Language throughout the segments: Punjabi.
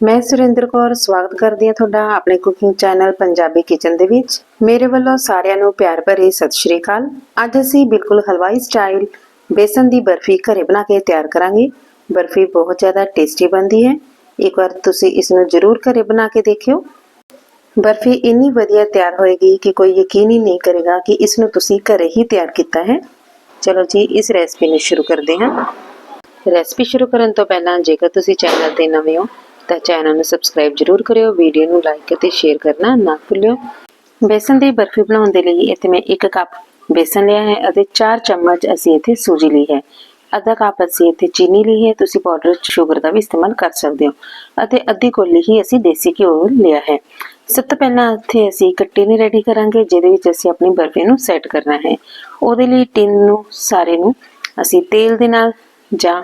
ਮੈਂ ਸੁਰਿੰਦਰ ਕੌਰ ਸਵਾਗਤ ਕਰਦੀ ਹਾਂ ਤੁਹਾਡਾ ਆਪਣੇ ਕੁਕਿੰਗ ਚੈਨਲ ਪੰਜਾਬੀ ਕਿਚਨ ਦੇ ਵਿੱਚ। ਮੇਰੇ ਵੱਲੋਂ ਸਾਰਿਆਂ ਨੂੰ ਪਿਆਰ ਭਰੀ ਸਤਿ ਸ਼੍ਰੀ ਅਕਾਲ। ਅੱਜ ਅਸੀਂ ਬਿਲਕੁਲ ਹਲਵਾਈ ਸਟਾਈਲ ਬੇਸਨ ਦੀ ਬਰਫੀ ਘਰੇ ਬਣਾ ਕੇ ਤਿਆਰ ਕਰਾਂਗੇ। ਬਰਫੀ ਬਹੁਤ ਜ਼ਿਆਦਾ ਟੇਸਟੀ ਬਣਦੀ ਹੈ। ਇੱਕ ਵਾਰ ਤੁਸੀਂ ਇਸ ਨੂੰ ਜ਼ਰੂਰ ਘਰੇ ਬਣਾ ਕੇ ਦੇਖਿਓ। ਬਰਫੀ ਇੰਨੀ ਵਧੀਆ ਤਿਆਰ ਹੋਏਗੀ ਕਿ ਕੋਈ ਯਕੀਨ ਹੀ ਨਹੀਂ ਕਰੇਗਾ ਕਿ ਇਸ ਨੂੰ ਤੁਸੀਂ ਘਰੇ ਹੀ ਤਿਆਰ ਕੀਤਾ ਹੈ। ਚਲੋ ਜੀ, ਇਸ ਰੈਸਪੀ ਨੂੰ ਸ਼ੁਰੂ ਕਰਦੇ ਹਾਂ। ਰੈਸਪੀ ਸ਼ੁਰੂ ਕਰਨ ਤੋਂ ਪਹਿਲਾਂ ਜੇਕਰ ਤੁਸੀਂ ਚੈਨਲ ਤੇ ਨਵੇਂ ਹੋ ਤਾਂ ਚੈਨਲ ਨੂੰ ਸਬਸਕ੍ਰਾਈਬ ਜ਼ਰੂਰ ਕਰਿਓ ਵੀਡੀਓ ਨੂੰ ਲਾਈਕ ਅਤੇ ਸ਼ੇਅਰ ਕਰਨਾ ਨਾ ਭੁੱਲਿਓ। ਬੇਸਨ ਦੀ ਬਰਫੀ ਬਣਾਉਣ ਦੇ ਲਈ ਇੱਥੇ ਮੈਂ 1 ਕੱਪ ਬੇਸਨ ਲਿਆ ਹੈ ਅਤੇ 4 ਚਮਚ ਅਸੀਂ ਇੱਥੇ ਸੂਜੀ ਲਈ ਹੈ। ਅੱਧਾ ਕੱਪ ਅਸੀਂ ਇੱਥੇ ਚੀਨੀ ਲਈ ਹੈ, ਤੁਸੀਂ ਪਾਊਡਰ ਸ਼ੂਗਰ ਦਾ ਵੀ ਇਸਤੇਮਾਲ ਕਰ ਸਕਦੇ ਹੋ। ਅਤੇ ਅੱਧੀ ਕੋਲੀ ਹੀ ਅਸੀਂ ਦੇਸੀ ਘਿਓ ਲਿਆ ਹੈ। ਸਭ ਤੋਂ ਪਹਿਲਾਂ ਇੱਥੇ ਅਸੀਂ ਇੱਕ ਟਿਨ ਰੈਡੀ ਕਰਾਂਗੇ, ਜਿਹਦੇ ਵਿੱਚ ਅਸੀਂ ਆਪਣੀ ਬਰਫੀ ਨੂੰ ਸੈੱਟ ਕਰਨਾ ਹੈ। ਉਹਦੇ ਲਈ ਟਿਨ ਨੂੰ, ਸਾਰੇ ਨੂੰ ਅਸੀਂ ਤੇਲ ਦੇ ਨਾਲ ਜਾਂ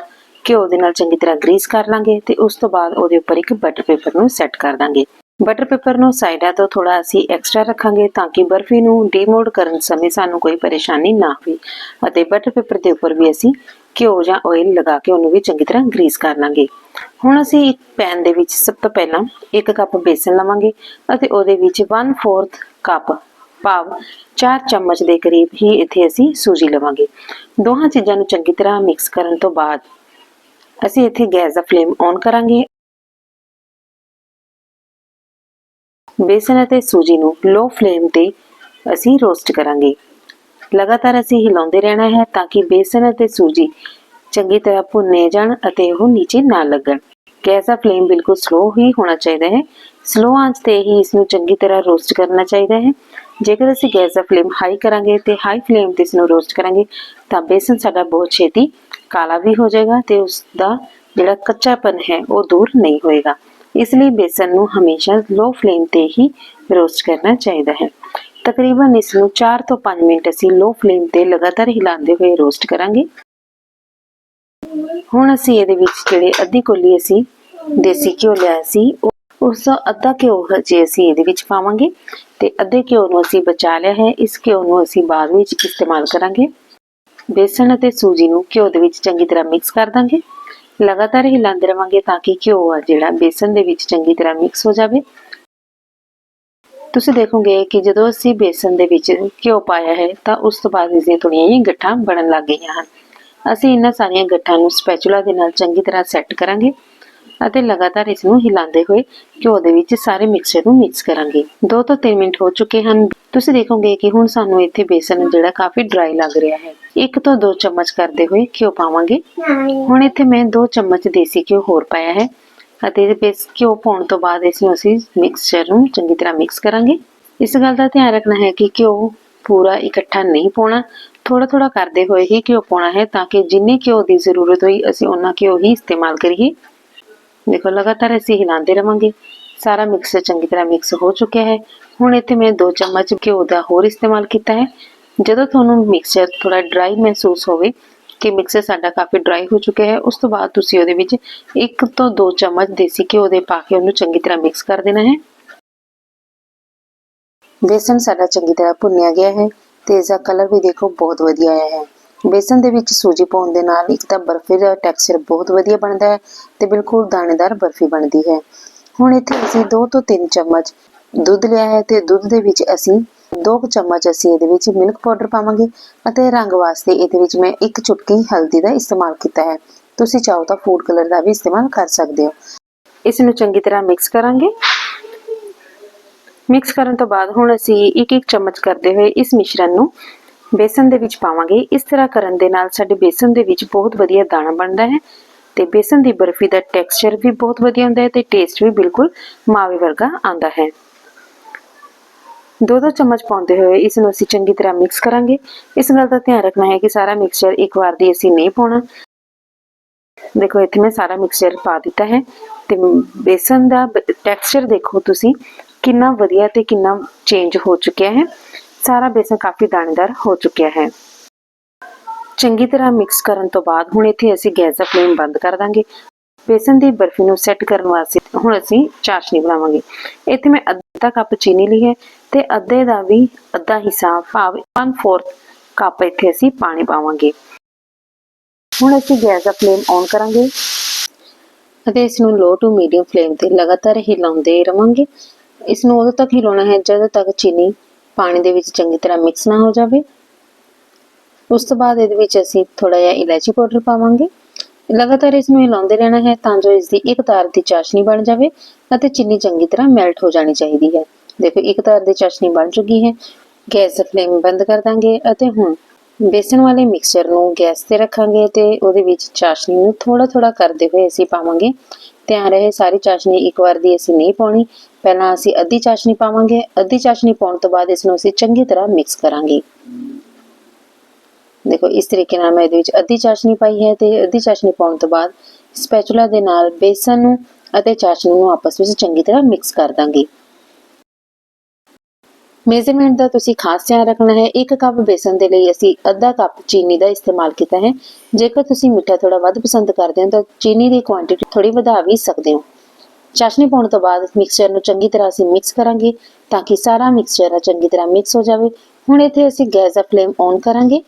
ਘਿਓ ਦੇ ਨਾਲ ਚੰਗੀ ਤਰ੍ਹਾਂ ਗਰੀਸ ਕਰ ਲਾਂਗੇ ਤੇ ਉਸ ਤੋਂ ਬਾਅਦ ਉਹਦੇ ਉੱਪਰ ਇੱਕ ਬਟਰ ਪੇਪਰ ਨੂੰ ਸੈੱਟ ਕਰ ਦਾਂਗੇ। ਬਟਰ ਪੇਪਰ ਨੂੰ ਸਾਈਡਾਂ ਤੋਂ ਥੋੜਾ ਅਸੀਂ ਐਕਸਟਰਾ ਰੱਖਾਂਗੇ ਤਾਂ ਕਿ ਬਰਫੀ ਨੂੰ ਡੀਮੋਲਡ ਕਰਨ ਸਮੇਂ ਸਾਨੂੰ ਕੋਈ ਪਰੇਸ਼ਾਨੀ ਨਾ ਹੋਵੇ ਅਤੇ ਬਟਰ ਪੇਪਰ ਦੇ ਉੱਪਰ ਵੀ ਅਸੀਂ ਘਿਓ ਜਾਂ ਆਇਲ ਲਗਾ ਕੇ ਉਹਨੂੰ ਵੀ ਚੰਗੀ ਤਰ੍ਹਾਂ ਗਰੀਸ ਕਰ ਲਾਂਗੇ। ਹੁਣ ਅਸੀਂ ਇੱਕ ਪੈਨ ਦੇ ਵਿੱਚ ਸਭ ਤੋਂ ਪਹਿਲਾਂ ਇੱਕ ਕੱਪ ਬੇਸਨ ਲਵਾਂਗੇ ਅਤੇ ਉਹਦੇ ਵਿੱਚ 1/4 ਕੱਪ ਭਾਵ 4 ਚਮਚ ਦੇ ਕਰੀਬ ਹੀ ਇੱਥੇ ਅਸੀਂ ਸੂਜੀ ਲਵਾਂਗੇ। ਦੋਹਾਂ ਚੀਜ਼ਾਂ ਨੂੰ ਚੰਗੀ ਤਰ੍ਹਾਂ ਮਿਕਸ ਕਰਨ ਤੋਂ ਬਾਅਦ ਅਸੀਂ ਇੱਥੇ ਗੈਸ ਦਾ ਫਲੇਮ ਔਨ ਕਰਾਂਗੇ। ਬੇਸਨ ਅਤੇ ਸੂਜੀ ਨੂੰ ਲੋ ਫਲੇਮ ਤੇ ਅਸੀਂ ਰੋਸਟ ਕਰਾਂਗੇ। ਲਗਾਤਾਰ ਅਸੀਂ ਹਿਲਾਉਂਦੇ ਰਹਿਣਾ ਹੈ ਤਾਂ ਕਿ ਬੇਸਨ ਅਤੇ ਸੂਜੀ ਚੰਗੀ ਤਰ੍ਹਾਂ ਭੁੰਨੇ ਜਾਣ ਅਤੇ ਉਹ ਨੀਚੇ ਨਾ ਲੱਗਣ। ਗੈਸ ਦਾ ਫਲੇਮ ਬਿਲਕੁਲ ਸਲੋ ਹੀ ਹੋਣਾ ਚਾਹੀਦਾ ਹੈ। ਸਲੋ ਆਂਚ ਤੇ ਹੀ ਇਸ ਨੂੰ ਚੰਗੀ ਤਰ੍ਹਾਂ ਰੋਸਟ ਕਰਨਾ ਚਾਹੀਦਾ ਹੈ। ਜੇਕਰ ਅਸੀਂ ਗੈਸ ਦਾ ਫਲੇਮ ਹਾਈ ਕਰਾਂਗੇ ਤੇ ਹਾਈ ਫਲੇਮ ਤੇ ਇਸ ਨੂੰ ਰੋਸਟ ਕਰਾਂਗੇ, ਤਾਂ ਬੇਸਨ ਸਾਡਾ ਬਹੁਤ ਛੇਤੀ ਕਾਲਾ ਵੀ ਹੋ ਜਾਏਗਾ ਤੇ ਉਸ ਦਾ ਜਿਹੜਾ ਕੱਚਾਪਨ ਹੈ, ਉਹ ਦੂਰ ਨਹੀਂ ਹੋਏਗਾ। ਇਸ ਲਈ ਬੇਸਨ ਨੂੰ ਹਮੇਸ਼ਾ ਲੋ ਫਲੇਮ ਤੇ ਹੀ ਰੋਸਟ ਕਰਨਾ ਚਾਹੀਦਾ ਹੈ। ਤਕਰੀਬਨ ਇਸ ਨੂੰ 4 ਤੋਂ 5 ਮਿੰਟ ਅਸੀਂ ਲੋ ਫਲੇਮ ਤੇ ਲਗਾਤਾਰ ਹਿਲਾਉਂਦੇ ਹੋਏ ਰੋਸਟ ਕਰਾਂਗੇ। ਹੁਣ ਅਸੀਂ ਇਹਦੇ ਵਿੱਚ ਜਿਹੜੇ ਅੱਧੀ ਕੋਲੀ ਅਸੀਂ ਦੇਸੀ ਘਿਓ ਲਿਆ ਸੀ ਉਹ- ਉਸ ਦਾ ਅੱਧਾ ਘਿਓ ਹਜੇ ਅਸੀਂ ਇਹਦੇ ਵਿੱਚ ਪਾਵਾਂਗੇ ਤੇ ਅੱਧੇ ਘਿਓ ਨੂੰ ਅਸੀਂ ਬਚਾ ਲਿਆ ਹੈ। ਇਸ ਘਿਓ ਨੂੰ ਅਸੀਂ ਬਾਅਦ ਵਿੱਚ ਇਸਤੇਮਾਲ ਕਰਾਂਗੇ। ਬੇਸਣ ਅਤੇ ਸੂਜੀ ਨੂੰ ਘਿਓ ਦੇ ਵਿੱਚ ਚੰਗੀ ਤਰ੍ਹਾਂ ਮਿਕਸ ਕਰ ਦਾਂਗੇ। ਲਗਾਤਾਰ ਹਿਲਾਉਂਦੇ ਰਵਾਂਗੇ ਤਾਂ ਕਿ ਘਿਓ ਆ ਜਿਹੜਾ ਬੇਸਣ ਦੇ ਵਿੱਚ ਚੰਗੀ ਤਰ੍ਹਾਂ ਮਿਕਸ ਹੋ ਜਾਵੇ। ਤੁਸੀਂ ਦੇਖੋਗੇ ਕਿ ਜਦੋਂ ਅਸੀਂ ਬੇਸਣ ਦੇ ਵਿੱਚ ਘਿਓ ਪਾਇਆ ਹੈ ਤਾਂ ਉਸ ਤੋਂ ਬਾਅਦ ਇਸ ਦੀਆਂ ਥੋੜੀਆਂ ਜਿਹੀਆਂ ਗੱਠਾਂ ਬਣਨ ਲੱਗ ਗਈਆਂ ਹਨ। ਅਸੀਂ ਇਹਨਾਂ ਸਾਰੀਆਂ ਗੱਠਾਂ ਨੂੰ ਸਪੈਚੂਲਾ ਦੇ ਨਾਲ ਚੰਗੀ ਤਰ੍ਹਾਂ ਸੈੱਟ ਕਰਾਂਗੇ। ਅਤੇ ਲਗਾਤਾਰ ਇਸ ਨੂੰ ਹਿਲਾਉਂਦੇ ਹੋਏ ਘਿਓ ਦੇ ਵਿੱਚ ਸਾਰੇ ਮਿਕਸਚਰ ਨੂੰ ਮਿਕਸ ਕਰਾਂਗੇ। 2 ਤੋਂ 3 ਮਿੰਟ ਹੋ ਚੁੱਕੇ ਹਨ। ਤੁਸੀਂ ਦੇਖੋਗੇ ਕਿ ਹੁਣ ਸਾਨੂੰ ਇੱਥੇ ਬੇਸਨ ਜਿਹੜਾ ਕਾਫੀ ਡਰਾਈ ਲੱਗ ਰਿਹਾ ਹੈ। 1 ਤੋਂ 2 ਚਮਚ ਕਰਦੇ ਹੋਏ ਘਿਓ ਪਾਵਾਂਗੇ। ਹੁਣ ਇੱਥੇ ਮੈਂ 2 ਚਮਚ ਦੇਸੀ ਘਿਓ ਹੋਰ ਪਾਇਆ ਹੈ ਅਤੇ ਇਹਦੇ ਬੇਸ ਘਿਓ ਪਾਉਣ ਤੋਂ ਬਾਅਦ ਇਸ ਨੂੰ ਅਸੀਂ ਮਿਕਸਚਰ ਨੂੰ ਚੰਗੀ ਤਰ੍ਹਾਂ ਮਿਕਸ ਕਰਾਂਗੇ। ਇਸ ਗੱਲ ਦਾ ਧਿਆਨ ਰੱਖਣਾ ਹੈ ਕਿ ਘਿਓ ਪੂਰਾ ਇਕੱਠਾ ਨਹੀਂ ਪਾਉਣਾ। ਥੋੜਾ ਥੋੜਾ ਕਰਦੇ ਹੋਏ ਹੀ ਘਿਓ ਪਾਉਣਾ ਹੈ ਤਾਂ ਕਿ ਜਿੰਨੇ ਘਿਓ ਦੀ ਜ਼ਰੂਰਤ ਹੋਈ, ਅਸੀਂ ਉਹਨਾਂ ਘਿਓ ਹੀ ਇਸਤੇਮਾਲ ਕਰੀਏ। ਦੇਖੋ, ਲਗਾਤਾਰ ਅਸੀਂ ਹਿਲਾਉਂਦੇ ਰਵਾਂਗੇ। ਸਾਰਾ ਮਿਕਸਚਰ ਚੰਗੀ ਤਰ੍ਹਾਂ ਮਿਕਸ ਹੋ ਚੁੱਕਿਆ ਹੈ। ਹੁਣ ਇੱਥੇ ਮੈਂ 2 ਚਮਚ ਘਿਓ ਦਾ ਹੋਰ ਇਸਤੇਮਾਲ ਕੀਤਾ ਹੈ। ਜਦੋਂ ਤੁਹਾਨੂੰ ਮਿਕਸਚਰ ਥੋੜਾ ਡਰਾਈ ਮਹਿਸੂਸ ਹੋਵੇ ਕਿ ਮਿਕਸਰ ਸਾਡਾ ਕਾਫੀ ਡਰਾਈ ਹੋ ਚੁੱਕਿਆ ਹੈ, ਉਸ ਤੋਂ ਬਾਅਦ ਤੁਸੀਂ ਉਹਦੇ ਵਿੱਚ 1 ਤੋਂ 2 ਚਮਚ ਦੇਸੀ ਘਿਓ ਦੇ ਪਾ ਕੇ ਉਹਨੂੰ ਚੰਗੀ ਤਰ੍ਹਾਂ ਮਿਕਸ ਕਰ ਦੇਣਾ ਹੈ। ਬੇਸਨ ਸਾਡਾ ਚੰਗੀ ਤਰ੍ਹਾਂ ਭੁੰਨਿਆ ਗਿਆ ਹੈ। ਤੇ ਇਸ ਦਾ ਕਲਰ ਵੀ ਦੇਖੋ, ਬਹੁਤ ਵਧੀਆ ਆਇਆ ਹੈ। ਬੇਸਨ ਦੇ ਵਿੱਚ ਸੂਜੀ ਪਾਉਣ ਦੇ ਨਾਲ ਇੱਕ ਤਾਂ ਬਰਫੀ ਦਾ ਟੈਕਸਚਰ ਬਹੁਤ ਵਧੀਆ ਬਣਦਾ ਹੈ ਤੇ ਬਿਲਕੁਲ ਦਾਣੇਦਾਰ ਬਰਫੀ ਬਣਦੀ ਹੈ। ਹੁਣ ਇੱਥੇ ਅਸੀਂ 2 ਤੋਂ 3 ਚਮਚ ਦੁੱਧ ਲਿਆ ਹੈ ਤੇ ਦੁੱਧ ਦੇ ਵਿੱਚ ਅਸੀਂ 2 ਚਮਚ ਅਸੀਂ ਇਹਦੇ ਵਿੱਚ ਮਿਲਕ ਪਾਊਡਰ ਪਾਵਾਂਗੇ ਅਤੇ ਰੰਗ ਵਾਸਤੇ ਇਹਦੇ ਵਿੱਚ ਮੈਂ ਇੱਕ ਚੁਟਕੀ ਹਲਦੀ ਦਾ ਇਸਤੇਮਾਲ ਕੀਤਾ ਹੈ। ਤੁਸੀਂ ਚਾਹੋ ਤਾਂ ਫੂਡ ਕਲਰ ਦਾ ਵੀ ਇਸਤੇਮਾਲ ਕਰ ਸਕਦੇ ਹੋ। ਇਸ ਨੂੰ ਚੰਗੀ ਤਰ੍ਹਾਂ ਮਿਕਸ ਕਰਾਂਗੇ। ਮਿਕਸ ਕਰਨ ਤੋਂ ਬਾਅਦ ਹੁਣ ਅਸੀਂ ਇੱਕ ਇੱਕ ਚਮਚ ਕਰਦੇ ਹੋਏ ਇਸ ਮਿਸ਼ਰਣ ਨੂੰ ਬੇਸਨ ਦੇ ਵਿੱਚ ਪਾਵਾਂਗੇ। ਇਸ ਤਰ੍ਹਾਂ ਕਰਨ ਦੇ ਨਾਲ ਸਾਡੇ ਬੇਸਨ ਦੇ ਵਿੱਚ ਬਹੁਤ ਵਧੀਆ ਦਾਣਾ ਬਣਦਾ ਹੈ ਤੇ ਬੇਸਨ ਦੀ ਬਰਫੀ ਦਾ ਟੈਕਸਚਰ ਵੀ ਬਹੁਤ ਵਧੀਆ ਹੁੰਦਾ ਹੈ ਤੇ ਟੇਸਟ ਵੀ ਬਿਲਕੁਲ ਮਾਵੇ ਵਰਗਾ ਆਉਂਦਾ ਹੈ। ਦੋ ਦੋ ਚਮਚ ਪਾਉਂਦੇ ਹੋਏ ਇਸ ਨੂੰ ਅਸੀਂ ਚੰਗੀ ਤਰ੍ਹਾਂ ਮਿਕਸ ਕਰਾਂਗੇ। ਇਸ ਗੱਲ ਦਾ ਧਿਆਨ ਰੱਖਣਾ ਹੈ ਕਿ ਸਾਰਾ ਮਿਕਸਚਰ ਇੱਕ ਵਾਰ ਦੀ ਅਸੀਂ ਨਹੀਂ ਪਾਉਣਾ। ਦੇਖੋ, ਇੱਥੇ ਮੈਂ ਸਾਰਾ ਮਿਕਸਚਰ ਪਾ ਦਿੱਤਾ ਹੈ ਤੇ ਬੇਸਨ ਦਾ ਟੈਕਸਚਰ ਦੇਖੋ ਤੁਸੀਂ ਕਿੰਨਾ ਵਧੀਆ ਤੇ ਕਿੰਨਾ ਚੇਂਜ ਹੋ ਚੁੱਕਿਆ ਹੈ। ਸਾਰਾ ਬੇਸਨ ਕਾਫੀ ਦਾਣੇਦਾਰ ਹੋ ਚੁੱਕਿਆ ਹੈ। ਚੰਗੀ ਤਰ੍ਹਾਂ ਮਿਕਸ ਕਰਨ ਤੋਂ ਬਾਅਦ ਹੁਣ ਇੱਥੇ ਅਸੀਂ ਗੈਸ ਦਾ ਫਲੇਮ ਬੰਦ ਕਰ ਦਾਂਗੇ। ਬੇਸਨ ਦੀ ਬਰਫੀ ਨੂੰ ਸੈੱਟ ਕਰਨ ਵਾਸਤੇ ਹੁਣ ਅਸੀਂ ਚਾਸ਼ਨੀ ਬਣਾਵਾਂਗੇ। ਇੱਥੇ ਮੈਂ ਅੱਧਾ ਕੱਪ ਚੀਨੀ ਲਈ ਹੈ ਤੇ ਅੱਧੇ ਦਾ ਵੀ ਅੱਧਾ ਹਿੱਸਾ ਭਾਵ 1/4 ਕੱਪ ਇੱਥੇ ਅਸੀਂ ਪਾਣੀ ਪਾਵਾਂਗੇ। ਹੁਣ ਅਸੀਂ ਗੈਸ ਦਾ ਫਲੇਮ ਔਨ ਕਰਾਂਗੇ ਅਤੇ ਇਸ ਨੂੰ ਲੋ ਟੂ ਮੀਡੀਅਮ ਫਲੇਮ ਤੇ ਲਗਾਤਾਰ ਹਿਲਾਉਂਦੇ ਰਵਾਂਗੇ। ਇਸ ਨੂੰ ਉਦੋਂ ਤੱਕ ਹਿਲਾਉਣਾ ਹੈ ਜਦੋਂ ਤੱਕ ਚੀਨੀ ਪਾਣੀ ਦੇ ਵਿੱਚ ਚੰਗੀ ਤਰ੍ਹਾਂ ਮਿਕਸ ਨਾ ਹੋ ਜਾਵੇ। ਉਸ ਤੋਂ ਬਾਅਦ ਇਹਦੇ ਵਿੱਚ ਅਸੀਂ ਥੋੜਾ ਜਿਹਾ ਇਲਾਇਚੀ ਪਾਊਡਰ ਪਾਵਾਂਗੇ। ਲਗਾਤਾਰ ਇਸ ਨੂੰ ਹਿਲਾਉਂਦੇ ਰਹਿਣਾ ਹੈ ਤਾਂ ਜੋ ਇਸ ਦੀ ਇੱਕ ਤਾਰ ਦੀ ਚਾਸ਼ਨੀ ਬਣ ਜਾਵੇ ਅਤੇ ਚੀਨੀ ਚੰਗੀ ਤਰ੍ਹਾਂ ਮੈਲਟ ਹੋ ਜਾਣੀ ਚਾਹੀਦੀ ਹੈ। ਦੇਖੋ, ਇੱਕ ਤਾਰ ਦੀ ਚਾਸ਼ਨੀ ਬਣ ਚੁੱਕੀ ਹੈ। ਗੈਸ ਦਾ ਫਲੇਮ ਬੰਦ ਕਰ ਦਾਂਗੇ ਅਤੇ ਹੁਣ ਬੇਸਣ ਵਾਲੇ ਮਿਕਸਚਰ ਨੂੰ ਗੈਸ ਤੇ ਰੱਖਾਂਗੇ ਤੇ ਉਹਦੇ ਵਿੱਚ ਚਾਸ਼ਨੀ ਨੂੰ ਥੋੜਾ ਥੋੜਾ ਕਰਦੇ ਹੋਏ ਅਸੀਂ ਪਾਵਾਂਗੇ। ਧਿਆਨ ਰਹੇ ਸਾਰੀ ਚਾਸ਼ਨੀ ਇੱਕ ਵਾਰ ਦੀ ਅਸੀਂ ਨਹੀਂ ਪਾਉਣੀ। ਪਹਿਲਾਂ ਅਸੀਂ ਅੱਧੀ ਚਾਸ਼ਨੀ ਪਾਵਾਂਗੇ, ਅੱਧੀ ਚਾਸ਼ਨੀ ਪਾਉਣ ਤੋਂ ਬਾਅਦ ਇਸ ਨੂੰ ਅਸੀਂ ਚੰਗੀ ਤਰ੍ਹਾਂ ਮਿਕਸ ਕਰਾਂਗੇ। ਦੇਖੋ, ਇਸ ਤਰੀਕੇ ਨਾਲ ਮੈਂ ਇਹਦੇ ਵਿੱਚ ਅੱਧੀ ਚਾਸ਼ਨੀ ਪਾਈ ਹੈ ਤੇ ਅੱਧੀ ਚਾਸ਼ਨੀ ਪਾਉਣ ਤੋਂ ਬਾਅਦ ਸਪੈਚੂਲਾ ਦੇ ਨਾਲ ਬੇਸਨ ਨੂੰ ਅਤੇ ਚਾਸ਼ਨੀ ਨੂੰ ਆਪਸ ਵਿੱਚ ਚੰਗੀ ਤਰ੍ਹਾਂ ਮਿਕਸ ਕਰ ਦਾਂਗੇ। ਮੇਜ਼ਰਮੈਂਟ ਦਾ ਤੁਸੀਂ ਖਾਸ ਧਿਆਨ ਰੱਖਣਾ ਹੈ, ਇੱਕ ਕੱਪ ਬੇਸਨ ਦੇ ਲਈ ਅਸੀਂ ਅੱਧਾ ਕੱਪ ਚੀਨੀ ਦਾ ਇਸਤੇਮਾਲ ਕੀਤਾ ਹੈ। ਜੇਕਰ ਤੁਸੀਂ ਮਿੱਠਾ ਥੋੜਾ ਵੱਧ ਪਸੰਦ ਕਰਦੇ ਹੋ ਤਾਂ ਚੀਨੀ ਦੀ ਕੁਆਂਟੀਟੀ ਥੋੜੀ ਵਧਾ ਵੀ ਸਕਦੇ ਹੋ। ਚਾਸ਼ਨੀ ਪਾਉਣ ਤੋਂ ਬਾਅਦ ਮਿਕਸਚਰ ਨੂੰ ਚੰਗੀ ਤਰ੍ਹਾਂ ਅਸੀਂ ਮਿਕਸ ਕਰਾਂਗੇ ਤਾਂ ਕਿ ਸਾਰਾ ਮਿਕਸਚਰ ਚੰਗੀ ਤਰ੍ਹਾਂ ਮਿਕਸ ਹੋ ਜਾਵੇ। ਹੁਣ ਇੱਥੇ ਅਸੀਂ ਗੈਸ ਦਾ ਫਲੇਮ ਔਨ ਕਰਾਂਗੇ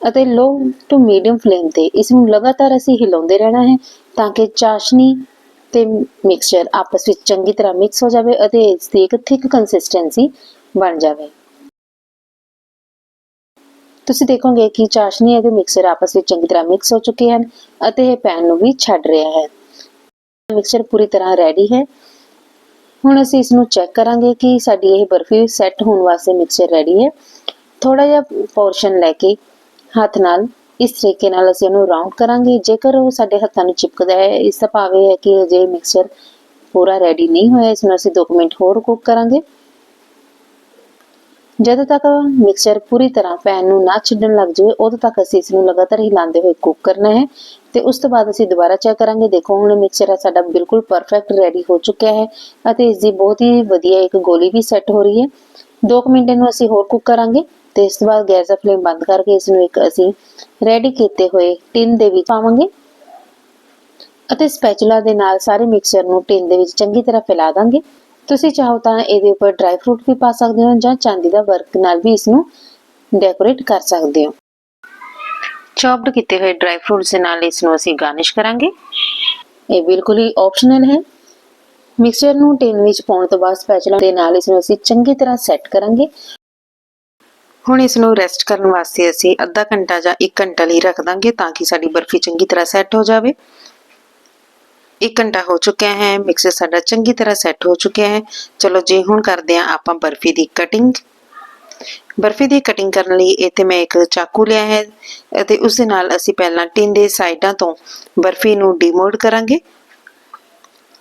ਅਤੇ ਲੋ ਟੂ ਮੀਡੀਅਮ ਫਲੇਮ ਤੇ ਇਸ ਨੂੰ ਲਗਾਤਾਰ ਅਸੀਂ ਹਿਲਾਉਂਦੇ ਰਹਿਣਾ ਹੈ ਤਾਂ ਕਿ ਚਾਸ਼ਨੀ ਤੇ ਮਿਕਸਚਰ ਆਪਸ ਵਿੱਚ ਚੰਗੀ ਤਰ੍ਹਾਂ ਮਿਕਸ ਹੋ ਜਾਵੇ ਅਤੇ ਇਸ ਦੀ ਇੱਕ ਥਿਕ ਕੰਸਿਸਟੈਂਸੀ ਬਣ ਜਾਵੇ। ਤੁਸੀਂ ਦੇਖੋਗੇ ਕਿ ਚਾਸ਼ਨੀ ਅਤੇ ਮਿਕਸਰ ਆਪਸ ਵਿੱਚ ਚੰਗੀ ਤਰ੍ਹਾਂ ਮਿਕਸ ਹੋ ਚੁੱਕੇ ਹਨ ਅਤੇ ਇਹ ਪੈਨ ਨੂੰ ਵੀ ਛੱਡ ਰਿਹਾ ਹੈ। ਮਿਕਸਚਰ ਪੂਰੀ ਤਰ੍ਹਾਂ ਰੈਡੀ ਹੈ। ਹੁਣ ਅਸੀਂ ਇਸ ਨੂੰ ਚੈੱਕ ਕਰਾਂਗੇ ਕਿ ਸਾਡੀ ਇਹ ਬਰਫੀ ਸੈੱਟ ਹੋਣ ਵਾਸਤੇ ਮਿਕਸਚਰ ਰੈਡੀ ਹੈ। ਥੋੜਾ ਜਿਹਾ ਪੋਰਸ਼ਨ ਲੈ ਕੇ ਹੱਥ ਨਾਲ ਇਸ ਤਰੀਕੇ ਨਾਲ ਅਸੀਂ ਉਹਨੂੰ ਰਾਉਂਡ ਕਰਾਂਗੇ। ਜੇਕਰ ਉਹ ਸਾਡੇ ਹੱਥਾਂ ਨੂੰ ਚਿਪਕਦਾ ਹੈ, ਇਸ ਦਾ ਭਾਵ ਇਹ ਹੈ ਕਿ ਅਜੇ ਮਿਕਸਚਰ ਪੂਰਾ ਰੈਡੀ ਨਹੀਂ ਹੋਇਆ। ਇਸ ਨੂੰ ਅਸੀਂ 2 ਮਿੰਟ ਹੋਰ ਕੁੱਕ ਕਰਾਂਗੇ। ਜਦੋਂ ਤੱਕ ਮਿਕਸਚਰ ਪੂਰੀ ਤਰ੍ਹਾਂ ਪੈਨ ਨੂੰ ਨਾ ਛੱਡਣ ਲੱਗ ਜਾਵੇ, ਉਦੋਂ ਤੱਕ ਅਸੀਂ ਇਸ ਨੂੰ ਲਗਾਤਾਰ ਹਿਲਾਉਂਦੇ ਹੋਏ ਕੁੱਕ ਕਰਨਾ ਹੈ। ਤੇ ਉਸ ਤੋਂ ਬਾਅਦ ਅਸੀਂ ਦੁਬਾਰਾ ਚੈੱਕ ਕਰਾਂਗੇ। ਦੇਖੋ, ਹੁਣ ਮਿਕਸਚਰ ਸਾਡਾ ਬਿਲਕੁਲ ਪਰਫੈਕਟ ਰੈਡੀ ਹੋ ਚੁੱਕਿਆ ਹੈ ਅਤੇ ਇਸ ਦੀ ਬਹੁਤ ਹੀ ਵਧੀਆ ਇੱਕ ਗੋਲੀ ਵੀ ਸੈੱਟ ਹੋ ਰਹੀ ਹੈ। 2 ਮਿੰਟ ਨੂੰ ਅਸੀਂ ਹੋਰ ਕੁੱਕ ਕਰਾਂਗੇ ਤੇ ਇਸ ਤੋਂ ਬਾਅਦ ਗੈਸ ਦਾ ਫਲੇਮ ਬੰਦ ਕਰਕੇ ਇਸ ਨੂੰ ਇੱਕ ਅਸੀਂ ਰੈਡੀ ਕੀਤੇ ਹੋਏ ਟਿਨ ਦੇ ਵਿੱਚ ਪਾਵਾਂਗੇ। ਅਤੇ ਸਪੈਚੂਲਾ ਦੇ ਨਾਲ ਸਾਰੇ ਮਿਕਸਚਰ ਨੂੰ ਟਿਨ ਦੇ ਵਿੱਚ ਚੰਗੀ ਤਰ੍ਹਾਂ ਫੈਲਾ ਦਾਂਗੇ। ਤੁਸੀਂ ਚਾਹੋ ਤਾਂ ਇਹਦੇ ਉੱਪਰ ਡਰਾਈ ਫਰੂਟ ਵੀ ਪਾ ਸਕਦੇ ਹੋ ਜਾਂ ਚਾਂਦੀ ਦਾ ਵਰਕ ਨਾਲ ਵੀ ਇਸ ਨੂੰ ਡੈਕੋਰੇਟ ਕਰ ਸਕਦੇ ਹੋ। ਚੌਪਡ ਕੀਤੇ ਹੋਏ ਡਰਾਈ ਫਰੂਟਸ ਦੇ ਨਾਲ ਇਸ ਨੂੰ ਅਸੀਂ ਗਾਰਨਿਸ਼ ਕਰਾਂਗੇ। ਇਹ ਬਿਲਕੁਲ ਹੀ ਆਪਸ਼ਨਲ ਹੈ। ਮਿਕਸਚਰ ਨੂੰ ਟਿਨ ਵਿੱਚ ਪਾਉਣ ਤੋਂ ਬਾਅਦ ਸਪੈਚੂਲਾ ਦੇ ਨਾਲ ਇਸ ਨੂੰ ਅਸੀਂ ਚੰਗੀ ਤਰ੍ਹਾਂ ਸੈੱਟ ਕਰਾਂਗੇ। ਹੁਣ ਇਸ ਨੂੰ ਰੈਸਟ ਕਰਨ ਵਾਸਤੇ ਅਸੀਂ ਅੱਧਾ ਘੰਟਾ ਜਾਂ 1 ਘੰਟਾ ਲਈ ਰੱਖ ਦਾਂਗੇ ਤਾਂ ਕਿ ਸਾਡੀ ਬਰਫੀ ਚੰਗੀ ਤਰ੍ਹਾਂ ਸੈੱਟ ਹੋ ਜਾਵੇ। 1 ਘੰਟਾ ਹੋ ਚੁੱਕਿਆ ਹੈ ਮਿਕਸਰ ਸਾਡਾ ਚੰਗੀ ਤਰ੍ਹਾਂ ਸੈੱਟ ਹੋ ਚੁੱਕਿਆ ਹੈ। ਚਲੋ ਜੀ, ਹੁਣ ਕਰਦੇ ਹਾਂ ਆਪਾਂ ਬਰਫੀ ਦੀ ਕਟਿੰਗ ਬਰਫੀ ਦੀ ਕਟਿੰਗ ਕਰਨ ਲਈ ਇੱਥੇ ਮੈਂ ਇੱਕ ਚਾਕੂ ਲਿਆ ਹੈ ਅਤੇ ਉਸ ਦੇ ਨਾਲ ਅਸੀਂ ਪਹਿਲਾਂ ਟਿਨ ਦੇ ਸਾਈਡਾਂ ਤੋਂ ਬਰਫੀ ਨੂੰ ਡੀਮੋਲਡ ਕਰਾਂਗੇ।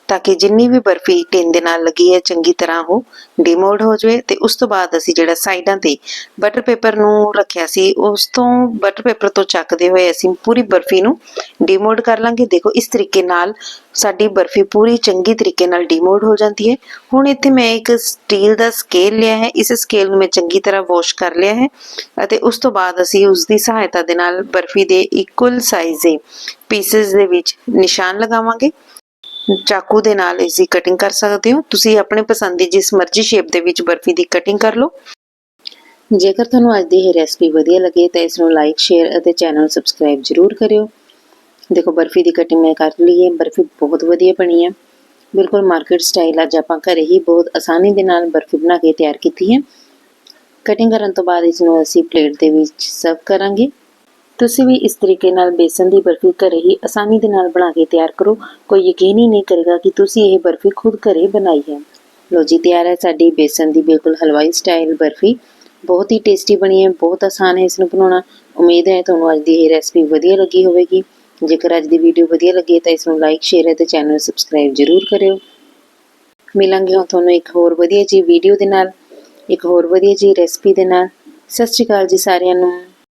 ਤਾਂ ਕਿ ਜਿੰਨੀ ਵੀ ਬਰਫੀ ਟਿਨ ਦੇ ਨਾਲ ਲੱਗੀ ਹੈ, ਚੰਗੀ ਤਰ੍ਹਾਂ ਉਹ ਡੀਮੋਲਡ ਹੋ ਜਾਵੇ ਤੇ ਉਸ ਤੋਂ ਬਾਅਦ ਅਸੀਂ ਜਿਹੜਾ ਸਾਈਡਾਂ ਤੇ ਬਟਰ ਪੇਪਰ ਨੂੰ ਰੱਖਿਆ ਸੀ, ਉਸ ਤੋਂ ਬਟਰ ਪੇਪਰ ਤੋਂ ਚੱਕਦੇ ਹੋਏ ਅਸੀਂ ਪੂਰੀ ਬਰਫੀ ਨੂੰ ਡੀਮੋਲਡ ਕਰ ਲਾਂਗੇ। ਦੇਖੋ, ਇਸ ਤਰੀਕੇ ਨਾਲ ਸਾਡੀ ਬਰਫੀ ਪੂਰੀ ਚੰਗੀ ਤਰੀਕੇ ਨਾਲ ਡੀਮੋਲਡ ਹੋ ਜਾਂਦੀ ਹੈ। ਹੁਣ ਇੱਥੇ ਮੈਂ ਇੱਕ ਸਟੀਲ ਦਾ ਸਕੇਲ ਲਿਆ ਹੈ। ਇਸ ਸਕੇਲ ਨੂੰ ਮੈਂ ਚੰਗੀ ਤਰ੍ਹਾਂ ਵਾਸ਼ ਕਰ ਲਿਆ ਹੈ ਅਤੇ ਉਸ ਤੋਂ ਬਾਅਦ ਅਸੀਂ ਉਸ ਦੀ ਸਹਾਇਤਾ ਦੇ ਨਾਲ ਬਰਫੀ ਦੇ ਇਕੁਅਲ ਸਾਈਜ਼ ਦੇ ਪੀਸਸ ਦੇ ਵਿੱਚ ਨਿਸ਼ਾਨ ਲਗਾਵਾਂਗੇ। ਚਾਕੂ ਦੇ ਨਾਲ ਇਸ ਦੀ ਕਟਿੰਗ ਕਰ ਸਕਦੇ ਹੋ। ਤੁਸੀਂ ਆਪਣੇ ਪਸੰਦ ਦੀ ਜਿਸ ਮਰਜ਼ੀ ਸ਼ੇਪ ਦੇ ਵਿੱਚ ਬਰਫੀ ਦੀ ਕਟਿੰਗ ਕਰ ਲਓ। ਜੇਕਰ ਤੁਹਾਨੂੰ ਅੱਜ ਦੀ ਇਹ ਰੈਸਪੀ ਵਧੀਆ ਲੱਗੇ ਤਾਂ ਇਸ ਨੂੰ ਲਾਈਕ ਸ਼ੇਅਰ ਅਤੇ ਚੈਨਲ ਸਬਸਕ੍ਰਾਈਬ ਜ਼ਰੂਰ ਕਰਿਓ। ਦੇਖੋ, ਬਰਫੀ ਦੀ ਕਟਿੰਗ ਮੈਂ ਕਰ ਲਈ ਹੈ। ਬਰਫੀ ਬਹੁਤ ਵਧੀਆ ਬਣੀ ਹੈ। ਬਿਲਕੁਲ ਮਾਰਕੀਟ ਸਟਾਈਲ ਅੱਜ ਆਪਾਂ ਘਰੇ ਹੀ ਬਹੁਤ ਆਸਾਨੀ ਦੇ ਨਾਲ ਬਰਫੀ ਬਣਾ ਕੇ ਤਿਆਰ ਕੀਤੀ ਹੈ। ਕਟਿੰਗ ਕਰਨ ਤੋਂ ਬਾਅਦ ਇਸ ਨੂੰ ਅਸੀਂ ਪਲੇਟ ਦੇ ਵਿੱਚ ਸਰਵ ਕਰਾਂਗੇ। ਤੁਸੀਂ ਵੀ ਇਸ ਤਰੀਕੇ ਨਾਲ ਬੇਸਨ ਦੀ ਬਰਫੀ ਘਰੇ ਹੀ ਆਸਾਨੀ ਦੇ ਨਾਲ ਬਣਾ ਕੇ ਤਿਆਰ ਕਰੋ। ਕੋਈ ਯਕੀਨ ਹੀ ਨਹੀਂ ਕਰੇਗਾ ਕਿ ਤੁਸੀਂ ਇਹ ਬਰਫੀ ਖੁਦ ਘਰੇ ਬਣਾਈ ਹੈ। ਲੋ ਜੀ, ਤਿਆਰ ਹੈ ਸਾਡੀ ਬੇਸਨ ਦੀ ਬਿਲਕੁਲ ਹਲਵਾਈ ਸਟਾਈਲ ਬਰਫੀ। ਬਹੁਤ ਹੀ ਟੇਸਟੀ ਬਣੀ ਹੈ, ਬਹੁਤ ਆਸਾਨ ਹੈ ਇਸ ਨੂੰ ਬਣਾਉਣਾ। ਉਮੀਦ ਹੈ ਤੁਹਾਨੂੰ ਅੱਜ ਦੀ ਇਹ ਰੈਸਪੀ ਵਧੀਆ ਲੱਗੀ ਹੋਵੇਗੀ। ਜੇਕਰ ਅੱਜ ਦੀ ਵੀਡੀਓ ਵਧੀਆ ਲੱਗੀ ਤਾਂ ਇਸ ਨੂੰ ਲਾਈਕ, ਸ਼ੇਅਰ ਅਤੇ ਚੈਨਲ ਨੂੰ ਸਬਸਕ੍ਰਾਈਬ ਜ਼ਰੂਰ ਕਰਿਓ। ਮਿਲਾਂਗੇ ਹੁਣ ਤੁਹਾਨੂੰ ਇੱਕ ਹੋਰ ਵਧੀਆ ਜੀ ਵੀਡੀਓ ਦੇ ਨਾਲ, ਇੱਕ ਹੋਰ ਵਧੀਆ ਜੀ ਰੈਸਪੀ ਦੇ ਨਾਲ। ਸਤਿ ਸ਼੍ਰੀ ਅਕਾਲ ਜੀ ਸਾਰਿਆਂ ਨੂੰ।